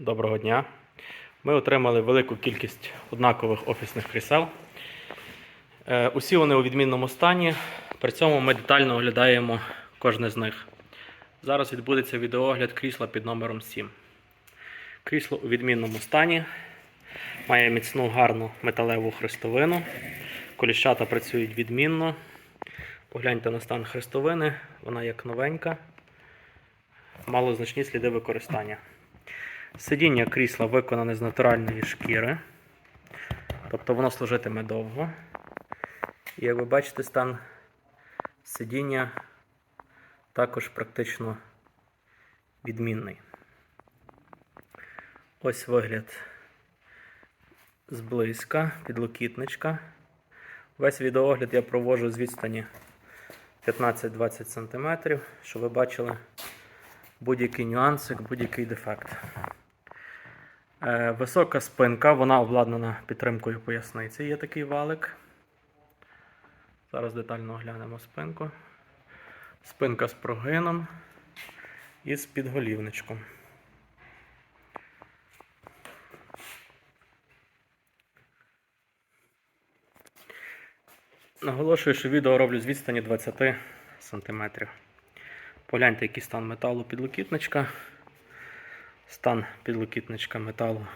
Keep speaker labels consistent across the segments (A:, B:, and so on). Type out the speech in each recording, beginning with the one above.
A: Доброго дня. Ми отримали велику кількість однакових офісних крісел. Е, Усі вони у відмінному стані. При цьому ми детально оглядаємо кожне з них. Зараз відбудеться відеоогляд крісла під номером 7. Крісло у відмінному стані. Має міцну гарну металеву хрестовину. Коліщата працюють відмінно. Погляньте на стан хрестовини, вона як новенька. Мало значні сліди використання. Сидіння крісла виконане з натуральної шкіри, тобто воно служитиме довго. І як ви бачите, стан сидіння також практично відмінний. Ось вигляд зблизька, підлокітничка. Весь відеоогляд я проводжу з відстані 15-20 см, щоб ви бачили будь-який нюансик, будь-який дефект. Е, Висока спинка, вона обладнана підтримкою поясниці. Є такий валик. Зараз детально оглянемо спинку. Спинка з прогином і з підголівничком. Наголошую, що відео роблю з відстані 20 см. Погляньте, який стан металу підлокітничка. Стан підлокітничка металу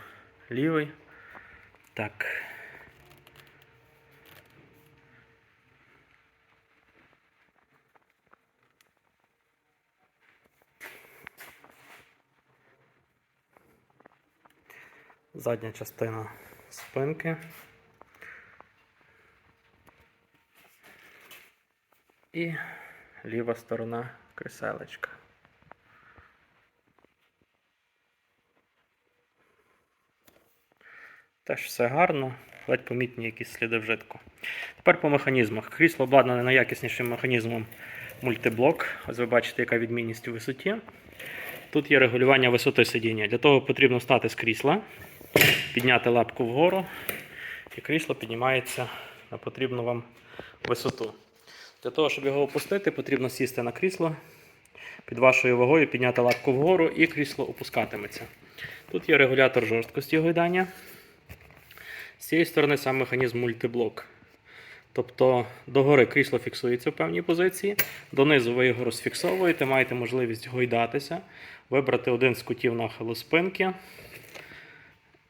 A: лівий. Так. Задня частина спинки. І ліва сторона креселечка. Теж все гарно, ледь помітні якісь сліди вжитку. Тепер по механізмах. Крісло обладнане найякіснішим механізмом мультиблок. Ось ви бачите, яка відмінність у висоті. Тут є регулювання висоти сидіння. Для того потрібно стати з крісла, підняти лапку вгору, і крісло піднімається на потрібну вам висоту. Для того, щоб його опустити, потрібно сісти на крісло, під вашою вагою підняти лапку вгору і крісло опускатиметься. Тут є регулятор жорсткості гойдання. Цієї сторони сам механізм мультиблок. Тобто догори крісло фіксується в певній позиції, донизу ви його розфіксовуєте, маєте можливість гойдатися, вибрати один з кутів нахилу спинки,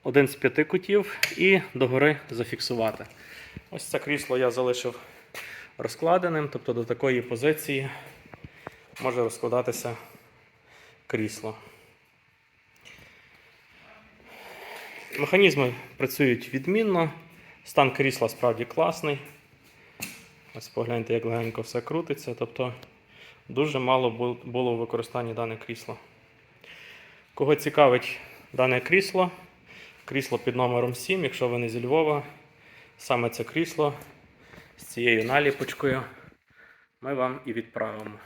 A: один з п'яти кутів і догори зафіксувати. Ось це крісло я залишив розкладеним, тобто до такої позиції може розкладатися крісло. Механізми працюють відмінно. Стан крісла справді класний. Ось погляньте, як легенько все крутиться. Тобто дуже мало було в використанні дане крісло. Кого цікавить дане крісло, крісло під номером 7, якщо ви не зі Львова, саме це крісло з цією наліпочкою ми вам і відправимо.